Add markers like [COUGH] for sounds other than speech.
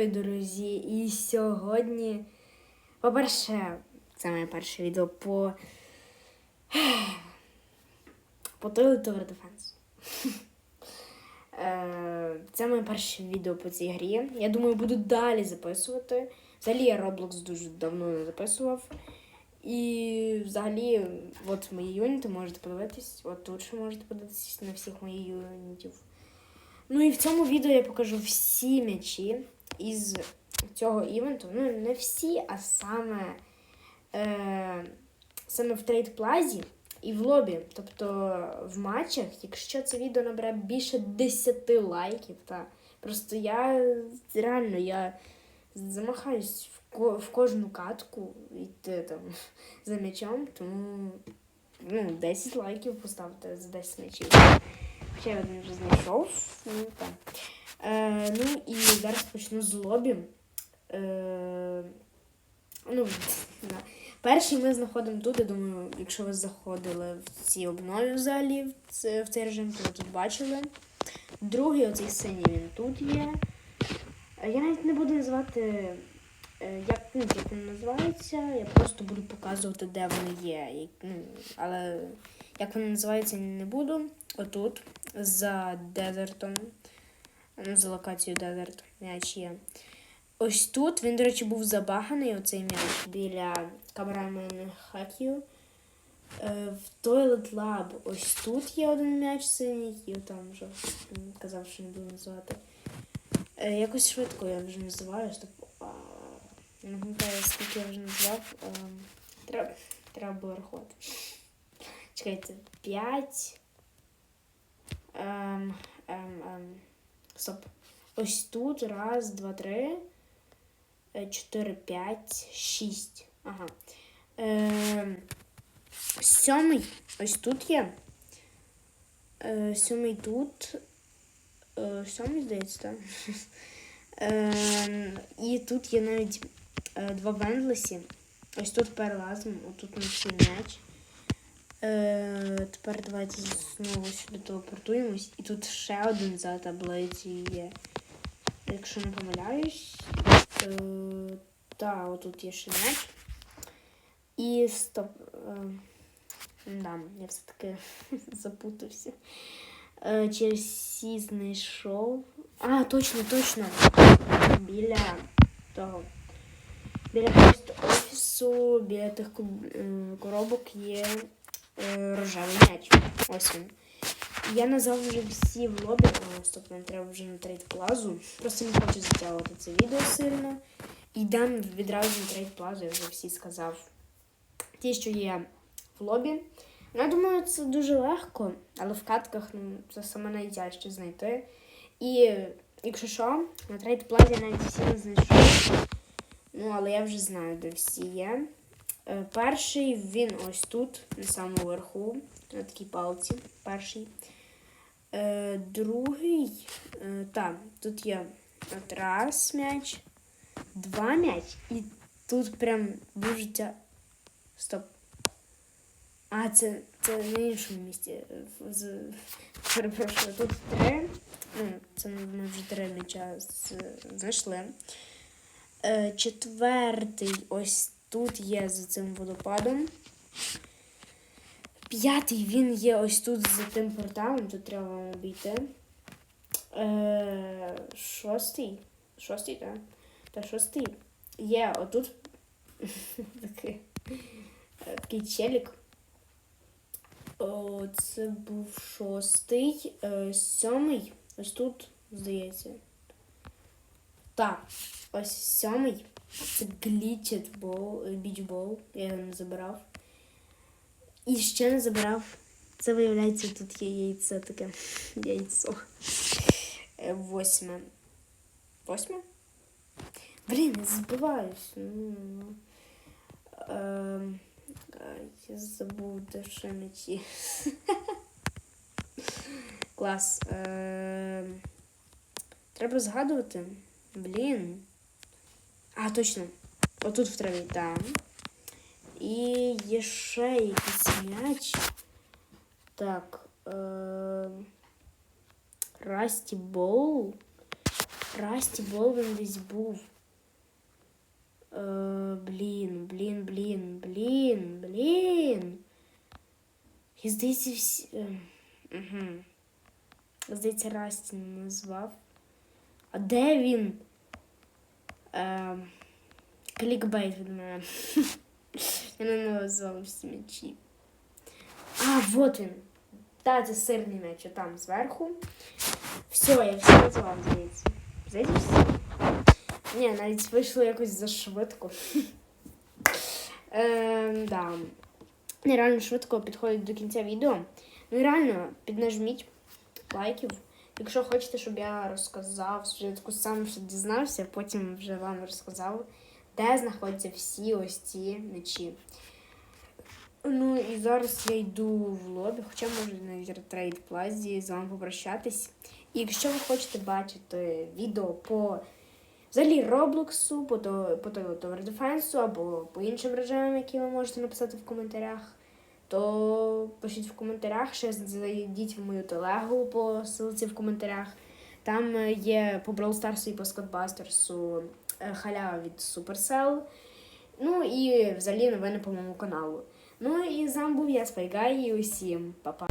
Привіт, друзі! І сьогодні, по-перше, це моє перше відео по по Toilet Tower Defense. Е, Це моє перше відео по цій грі. Я думаю, буду далі записувати. Взагалі я Roblox дуже давно не записував. І взагалі, от мої юніти можете подивитись. От тут ще можете подивитись на всіх моїх юнітів. Ну і в цьому відео я покажу всі м'ячі із цього івенту. Ну, не всі, а саме, е, саме в трейд плазі і в лобі. Тобто в матчах, якщо це відео набере більше 10 лайків, та просто я реально я замахаюсь в, ко- в кожну катку йти там [LAUGHS] за м'ячом, тому ну, 10 лайків поставте за 10 м'ячів. Я один вже знайшов. Ну, так. Е, ну і зараз почну з лобі. Е, ну, [LAUGHS] да. Перший ми знаходимо тут. Я думаю, якщо ви заходили в ці обнові в, це, в цей режим, то ви тут бачили. Другий, оцей синій, він тут є. Е, Я навіть не буду називати, е, як, ну, як він називається. Я просто буду показувати, де вони є. Ну, але як вони називаються, не буду. Отут, за дезертом. Ну, локацією дезерт м'яч є. Ось тут він, до речі, був забаганий, оцей м'яч біля камерамен хаків. Е, в Toilet Lab ось тут є один м'яч синій, і там вже казав, що не буду називати. Е, якось швидко я вже називаю. А, Не пам'ятаю, скільки я вже назвав. Е, треба, треба було рахувати. Чекайте, 5. Стоп. Ось тут. Раз, два, три. е, Чотири, п'ять, шість. Ага. Ем, сьомий. Ось тут є. Е, сьомий тут. Е, сьомий, здається, так. [LAUGHS] Ем, і тут є навіть е, два Бендлесі. Ось тут перелазимо, отут є м'яч. Е, тепер давайте знову сюди телепортуємось. І тут ще один за таблицею є. Якщо не помиляюсь. Е, та, отут є ще м'яч. І стоп. Е, да, я все-таки [LAUGHS] запутався. Е, чи всі знайшов. А, точно, точно. Біля того. Біля пост офісу, біля тих е, коробок є рожевий м'яч. Ось він. Я назвав вже всі в лобі, стоп, нам треба вже на трейд плазу. Просто не хочу затягувати це відео сильно. І йдемо відразу на трейд плазу, я вже всі сказав. Ті, що є в лобі. Ну, я думаю, це дуже легко, але в катках ну, це саме найтяжче знайти. І якщо що, на трейд плазі я навіть всі не знайшов. Ну, але я вже знаю, де всі є. Е, Перший він ось тут, на самому верху, на такій палці. Перший. Е, другий. Е, так, тут є от раз м'яч, два м'яч, і тут прям дуже. Стоп. А, це, це на іншому місці. Перепрошую, тут три. Ну, це ми вже три м'яча знайшли. Четвертий ось тут є за цим водопадом. П'ятий він є ось тут за тим порталом, тут треба вам обійти. Е, шостий. Шостий, так? Та шостий. Є отут [LAUGHS] такий, е, такий челік. Це був шостий. Е, сьомий. Ось тут, здається. Так, ось сьомий. Це Glitched Ball, е, Beach. Я його не забирав. І ще не забирав. Це виявляється, тут є яйце таке. [LAUGHS] Яйцо. Е, Восьме. Восьме? Блін, я збиваюсь. Ну. Ем, я забув, де ще мечі. [LAUGHS] Клас. Ем, треба згадувати. Блін. А, точно. Отут в траві, там. І є ще якийсь м'яч. Так. Е... Расті Боу. Расті Болвін десь був. Е, блін, блін, блін, блін, блін. Я здається, всі. Е, угу. Здається, Расті не назвав. А де він? Е, клікбейт від мене. Я. [LAUGHS] А, вот він. Та, це сирний м'яч, там зверху. Все, я все назвав, здається. Здається, все. Ні, навіть вийшло якось зашвидко. [LAUGHS] Ем, да. Нереально швидко підходить до кінця відео. Ну і реально піднажміть лайків. Якщо хочете, щоб я розказав, спочатку сам що дізнався, потім вже вам розказав, де знаходяться всі ось ці мечі. Ну і зараз я йду в лобі, хоча можу на трейд плазі з вами попрощатись. І якщо ви хочете бачити відео по взагалі Роблоксу, по, по от Tower Defense або по іншим режимам, які ви можете написати в коментарях, то пишіть в коментарях, ще зайдіть в мою телегу по ссылці в коментарях. Там е, є по Brawl Stars і по е, халява від Supercell. Ну і взагалі новини по моєму каналу. Ну і з вами був я, Спайгай, і усім па-па.